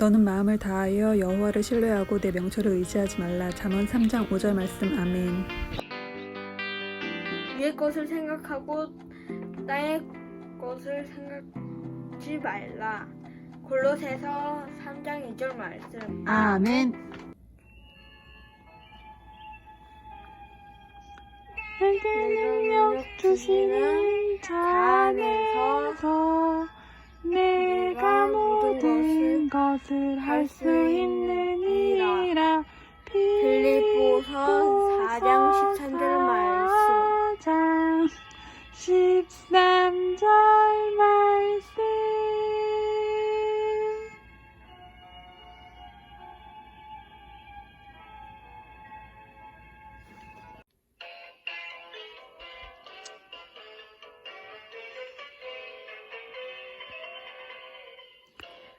너는 마음을 다하여 여호와를 신뢰하고 내 명철을 의지하지 말라. 잠언 3장 5절 말씀 아멘. 위의 것을 생각하고 땅의 것을 생각지 말라. 골로새서 3장 2절 말씀. 아멘. 내게 능력 주시는 자 안에서 것을 할 수 있느니라. 빌립보서 4장 13절 말씀. 4장 13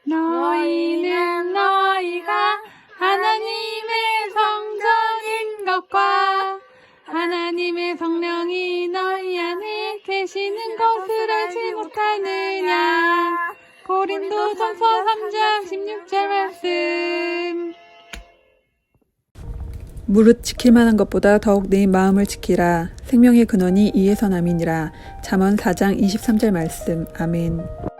너희는 너희가 하나님의 성전인 것과 하나님의 성령이 너희 안에 계시는 것을 알지 못하느냐. 고린도 전서 3장 16절 말씀. 무릇 지킬 만한 것보다 더욱 내 마음을 지키라. 생명의 근원이 이에서 남이니라. 잠언 4장 23절 말씀 아멘.